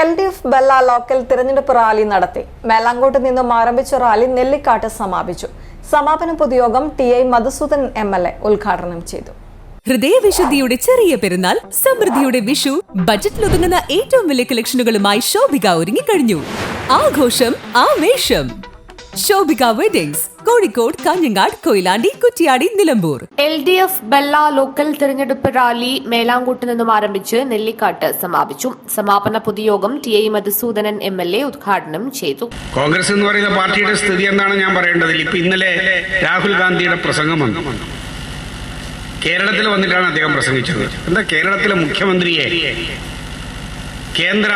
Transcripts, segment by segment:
L D F Bella local തിരഞ്ഞെടുപ്പ് rally നടത്തി. മേലാങ്കോട്ട് നിന്നും ആരംഭിച്ച റാലി നെല്ലിക്കാട്ട് സമാപിച്ചു. സമാപന പൊതുയോഗം T I Madhusudan M L A ഉദ്ഘാടനം ചെയ്തു. ഹൃദയവിശുദ്ധിയുടെ ചെറിയ പെരുന്നാൾ സമൃദ്ധിയുടെ വിഷു ബജറ്റിൽ ഒതുങ്ങുന്ന ഏറ്റവും വലിയ കളക്ഷനുകളുമായി ശോഭിക ഒരുങ്ങിക്കഴിഞ്ഞു. ആഘോഷം ആവേശം. Shobhika weddings Kozhikode Kanhangad Koyilandy Kuttiady Nilambur. L D F Bella local തെരഞ്ഞെടുപ്പ് റാലി മേലാങ്കോട്ട് നിന്നും ആരംഭിച്ച് നെല്ലിക്കാട്ട് സമാപിച്ചു. സമാപന പൊതുയോഗം T I Madhusoodanan M L A ഉദ്ഘാടനം ചെയ്തു. കോൺഗ്രസ് എന്ന് പറയുന്ന പാർട്ടിയുടെ സ്ഥിതി എന്താണ് ഞാൻ പറയേണ്ടതില്ല. ഇപ്പൊ ഇന്നലെ രാഹുൽ ഗാന്ധിയുടെ പ്രസംഗം വന്നു. കേരളത്തിൽ വന്നിട്ടാണ് അദ്ദേഹം പ്രസംഗിച്ചത്. എന്താ കേരളത്തിലെ മുഖ്യമന്ത്രിയെ കേന്ദ്ര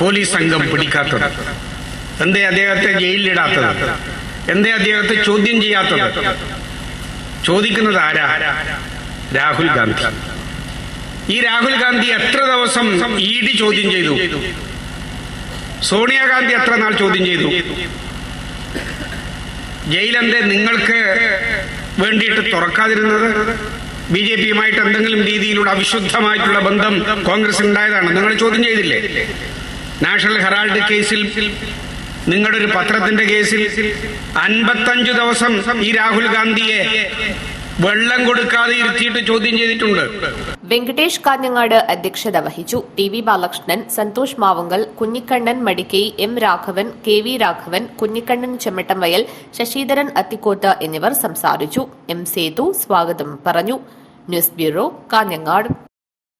പോലീസ് സംഘം പിടിക്കാത്തത്? എന്തേ അദ്ദേഹത്തെ ജയിലിലിടാത്തത്? എന്തേ അദ്ദേഹത്തെ ചോദ്യം ചെയ്യാത്തത്? ചോദിക്കുന്നത് ആരാ? രാഹുൽ ഗാന്ധി. ഈ രാഹുൽ ഗാന്ധി എത്ര ദിവസം ഇ ഡി ചോദ്യം ചെയ്തു? സോണിയാഗാന്ധി എത്ര നാൾ ചോദ്യം ചെയ്തു? ജയിലെന്തേ നിങ്ങൾക്ക് വേണ്ടിയിട്ട് തുറക്കാതിരുന്നത്? ബി ജെ പിയുമായിട്ട് എന്തെങ്കിലും രീതിയിലുള്ള അവിശുദ്ധമായിട്ടുള്ള ബന്ധം കോൺഗ്രസ് ഉണ്ടായതാണ് നിങ്ങൾ ചോദ്യം ചെയ്തില്ലേ? നാഷണൽ ഹെറാൾഡ് കേസിൽ നിങ്ങളുടെ ഒരു പത്രത്തിന്റെ കേസിൽ അൻപത്തഞ്ചു ദിവസം ഈ രാഹുൽ ഗാന്ധിയെ വെള്ളം കൊടുക്കാതെ ഇരുത്തിയിട്ട് ചോദ്യം ചെയ്തിട്ടുണ്ട്. വെങ്കടേഷ് കാഞ്ഞങ്ങാട് അധ്യക്ഷത വഹിച്ചു. T V Balakrishnan Santhosh Mavungal Kunhikannan Madikai M Raghavan K V Raghavan Kunhikannan Chemmattamvayal Sasidharan Athikkoth എന്നിവർ സംസാരിച്ചു. എം സേതു സ്വാഗതം പറഞ്ഞു. News bureau Kanhangad.